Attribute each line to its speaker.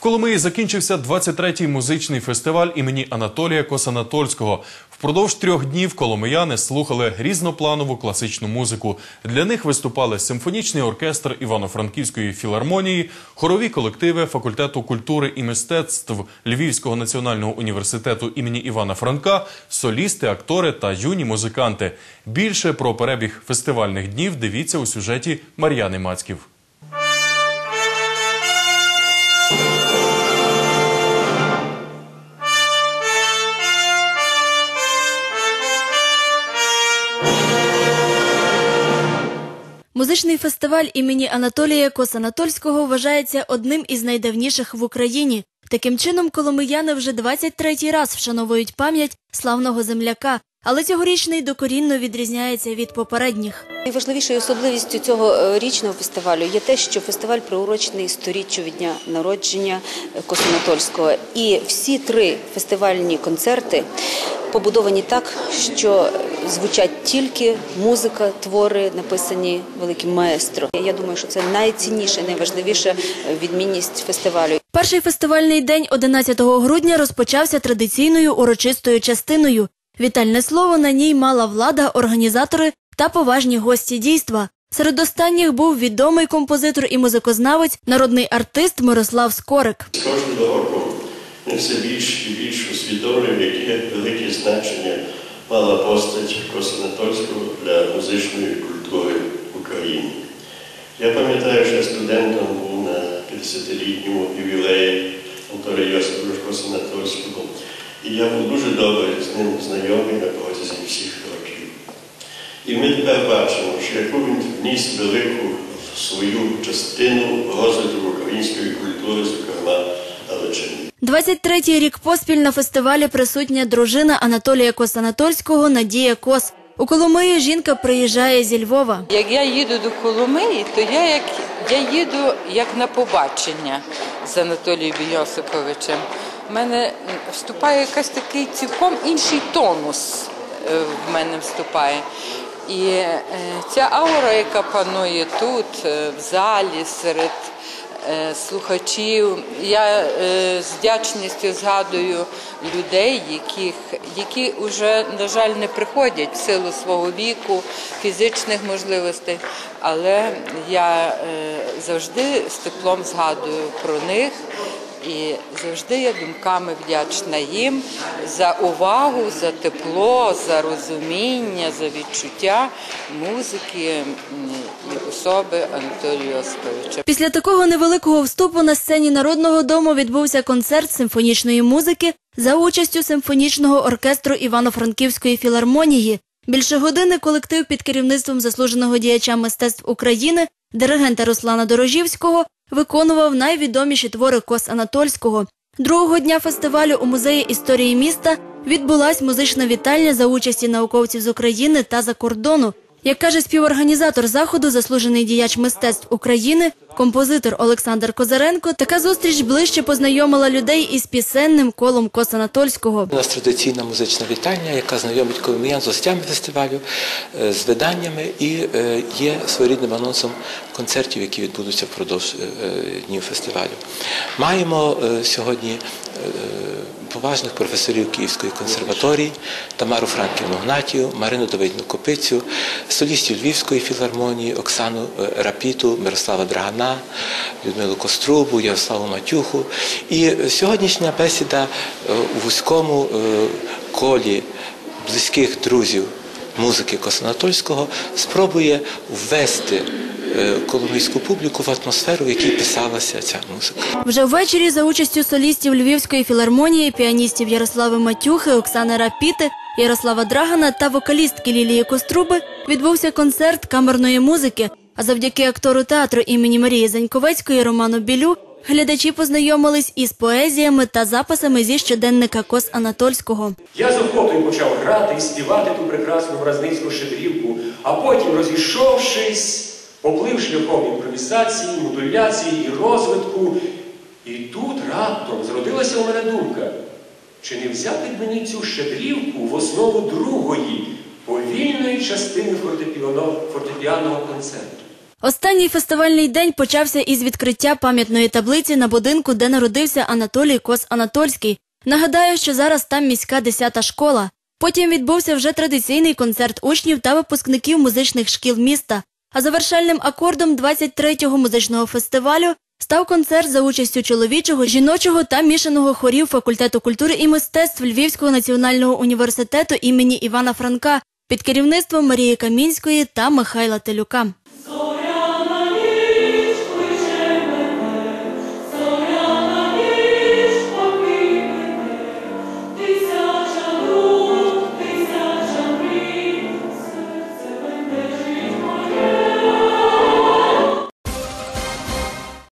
Speaker 1: Коломиї закінчився 23-й музичний фестиваль імені Анатолія Косанатольського. Впродовж трьох днів коломияни слухали різнопланову класичну музику. Для них виступали симфонічний оркестр Івано-Франківської філармонії, хорові колективи факультету культури і мистецтв Львівського національного університету імені Івана Франка, солісти, актори та юні музиканти. Більше про перебіг фестивальних днів дивіться у сюжеті Мар'яни Мацьків.
Speaker 2: Музичний фестиваль імені Анатолія Косанатольського вважається одним із найдавніших в Україні. Таким чином, коломияни вже 23-й раз вшановують пам'ять славного земляка, але цьогорічний докорінно відрізняється від попередніх.
Speaker 3: Найважливішою особливістю цього е, річного фестивалю є те, що фестиваль приурочений сторіччю від дня народження е, Косонатольського. І всі три фестивальні концерти побудовані так, що звучать тільки музика, твори, написані великим маестро. Я думаю, що це найцінніша, найважливіша е, відмінність фестивалю.
Speaker 2: Перший фестивальний день 11 грудня розпочався традиційною урочистою частиною. Вітальне слово на ній мала влада, організатори та поважні гості дійства. Серед останніх був відомий композитор і музикознавець, народний артист Мирослав Скорик.
Speaker 4: З кожного року ми все більш і більш усвідомлюємо, яке велике значення мала постать Косанатольського для музичної культури України. Я пам'ятаю, що студентом був на 50-літньому ювілеї Антона Йосиповича Косанатольського, і я був дуже добре з ним знайомий на протязі всіх років. І ми тепер бачимо, що яку він вніс велику свою частину в розвиток української культури, зокрема Галичини.
Speaker 2: 23-й рік поспіль на фестивалі присутня дружина Анатолія Косанатольського Надія Кос. У Коломиї жінка приїжджає зі Львова.
Speaker 5: Як я їду до Коломиї, то я як я їду як на побачення з Анатолієм Йосиповичем. У мене вступає якийсь такий цілком інший тонус е, в мене вступає. І е, ця аура, яка панує тут, е, в залі, серед слухачів, я е, з вдячністю згадую людей, яких, які вже, на жаль, не приходять в силу свого віку, фізичних можливостей, але я е, завжди з теплом згадую про них. І завжди я думками вдячна їм за увагу, за тепло, за розуміння, за відчуття музики і особи Анатолія Осиповича.
Speaker 2: Після такого невеликого вступу на сцені Народного дому відбувся концерт симфонічної музики за участю симфонічного оркестру Івано-Франківської філармонії. Більше години колектив під керівництвом заслуженого діяча мистецтв України, диригента Руслана Дорожівського, виконував найвідоміші твори Кос Анатольського. Другого дня фестивалю у музеї історії міста відбулась музична вітальня за участі науковців з України та за кордону. Як каже співорганізатор заходу, заслужений діяч мистецтв України, композитор Олександр Козаренко, така зустріч ближче познайомила людей із пісенним колом Кос Анатольського.
Speaker 6: У нас традиційна музична вітальня, яка знайомить коломиян з гостями фестивалю, е, з виданнями і е, є своєрідним анонсом концертів, які відбудуться впродовж е, днів фестивалю. Маємо сьогодні поважних професорів Київської консерваторії, Тамару Франківну Гнатію, Марину Давидну Копицю, солістів Львівської філармонії, Оксану е, Рапіту, Мирослава Драгана, Людмилу Кострубу, Ярославу Матюху. І сьогоднішня бесіда е, у вузькому е, колі близьких друзів музики Косанатольського спробує ввести коломийську публіку в атмосферу, в якій писалася ця музика.
Speaker 2: Вже ввечері за участю солістів Львівської філармонії, піаністів Ярослави Матюхи, Оксани Рапіти, Ярослава Драгана та вокалістки Лілії Коструби відбувся концерт камерної музики. А завдяки актору театру імені Марії Заньковецької Роману Білю глядачі познайомились із поезіями та записами зі щоденника Кос Анатольського.
Speaker 7: Я з охотою почав грати і співати ту прекрасну вразницьку щедрівку, а потім, розійшовшись, поплив шляхом імпровізації, модуляції і розвитку. І тут раптом зродилася у мене думка, чи не взяти б мені цю щедрівку в основу другої, повільної частини фортепіано- фортепіанного концерту.
Speaker 2: Останній фестивальний день почався із відкриття пам'ятної таблиці на будинку, де народився Анатолій Кос Анатольський. Нагадаю, що зараз там міська 10-та школа. Потім відбувся вже традиційний концерт учнів та випускників музичних шкіл міста. А завершальним акордом 23-го музичного фестивалю став концерт за участю чоловічого, жіночого та мішаного хорів факультету культури і мистецтв Львівського національного університету імені Івана Франка під керівництвом Марії Камінської та Михайла Телюка.